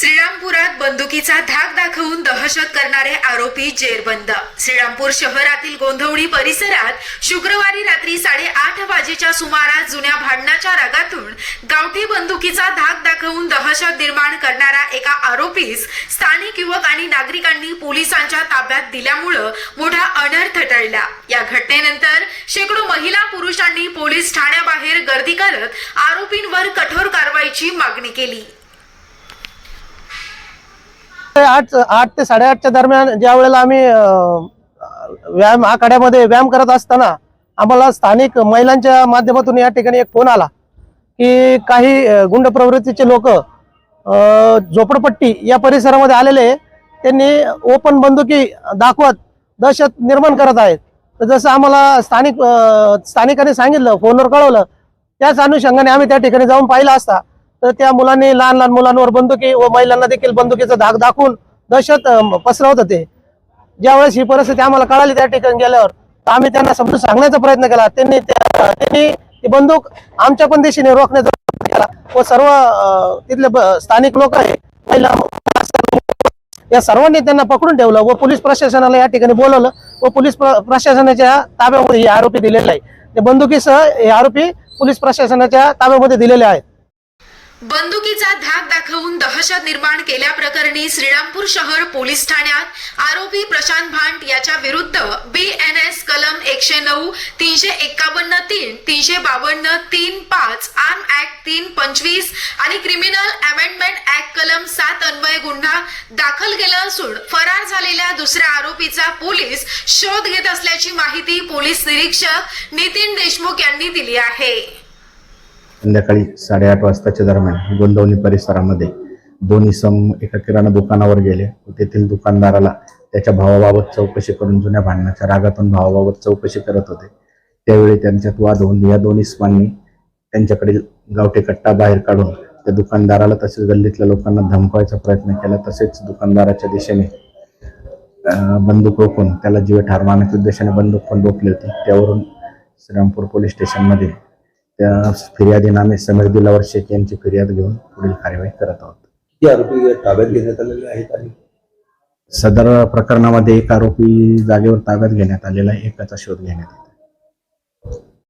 श्रीरामपुरात बंदुकीचा धाक दाखवून दहशत करणारे आरोपी जेरबंद. श्रीरामपूर शहरातील गोंधवडी परिसरात शुक्रवारी रात्री साडेआठ वाजेच्या सुमारास जुन्या भांडणाच्या रागातून गावठी बंदुकीचा धाक दाखवून दहशत निर्माण करणारा एका आरोपीस स्थानिक युवक आणि नागरिकांनी पोलिसांच्या ताब्यात दिल्यामुळं मोठा अनर्थ टळला. या घटनेनंतर शेकडो महिला पुरुषांनी पोलीस ठाण्याबाहेर गर्दी करत आरोपींवर कठोर कारवाईची मागणी केली. आठ आठ ते साडेआठच्या दरम्यान ज्या वेळेला आम्ही व्यायाम आखाड्यामध्ये व्यायाम करत असताना आम्हाला स्थानिक महिलांच्या माध्यमातून या ठिकाणी एक फोन आला की काही गुंड प्रवृत्तीचे लोक झोपडपट्टी या परिसरामध्ये आलेले त्यांनी ओपन बंदुकी दाखवत दहशत निर्माण करत आहेत. तर जसं आम्हाला स्थानिक स्थानिकांनी सांगितलं फोनवर कळवलं त्याच अनुषंगाने आम्ही त्या ठिकाणी जाऊन पाहिलं असता. तर त्या मुलांनी लहान लहान मुलांवर बंदुकी व महिलांना देखील बंदुकीचा धाक दाखवून दहशत पसरवत होते. ज्यावेळेस ही परिस्थिती आम्हाला कळाली त्या ठिकाणी गेल्यावर तर आम्ही त्यांना समजून सांगण्याचा प्रयत्न केला. त्यांनी त्यांनी ती बंदूक आमच्या पण दिशेने रोखण्याचा प्रयत्न केला व सर्व तिथले स्थानिक लोक आहे महिला या सर्वांनी त्यांना पकडून ठेवलं व पोलीस प्रशासनाला या ठिकाणी बोलवलं व पोलीस प्रशासनाच्या ताब्यामध्ये हे आरोपी दिलेले आहे ते बंदुकीसह हे आरोपी पोलीस प्रशासनाच्या ताब्यामध्ये दिलेले आहेत. बंदुकीचा धाक दाखवून दहशत निर्माण केल्याप्रकरणी श्रीरामपूर शहर पोलीस ठाण्यात आरोपी प्रशांत भांट याच्या विरुद्ध बी एन एस कलम एकशे नऊ तीनशे एक्कावन्न तीन तीनशे बावन्न तीन पाच आर्म ऍक्ट तीन पंचवीस आणि क्रिमिनल अमेंडमेंट ऍक्ट कलम सात अन्वय गुन्हा दाखल केला असून फरार झालेल्या दुसऱ्या आरोपीचा पोलीस शोध घेत असल्याची माहिती पोलीस निरीक्षक नितीन देशमुख यांनी दिली आहे. संध्याकाळी साडेआठ वाजताच्या दरम्यान गोंदवणी परिसरामध्ये दोन्ही सम एका किराणा दुकानावर गेले. व तेथील दुकानदाराला त्याच्या भावाबाबत चौकशी करून जुन्या भांडणाच्या रागातून भावाबाबत चौकशी करत होते. त्यावेळी त्यांच्यात वाद होऊन या दोन्ही स्मांनी त्यांच्याकडील गावठी कट्टा बाहेर काढून त्या दुकानदाराला तसेच गल्लीतल्या लोकांना धमकावायचा प्रयत्न केला. तसेच दुकानदाराच्या दिशेने बंदूक रोखून त्याला जीवे ठार मारण्याच्या उद्देशाने बंदूक पण रोखली होती. त्यावरून श्रीरामपूर पोलीस स्टेशनमध्ये त्या फिर्यादीनामे समीर दिलावर शेख यांची फिर्याद घेऊन पुढील कार्यवाही करत आहोत किती आरोपी ताब्यात घेण्यात आलेले आहेत आणि सदर प्रकरणामध्ये एक आरोपी जागेवर ताब्यात घेण्यात आलेला आहे एकाचा शोध घेण्यात येत आहे.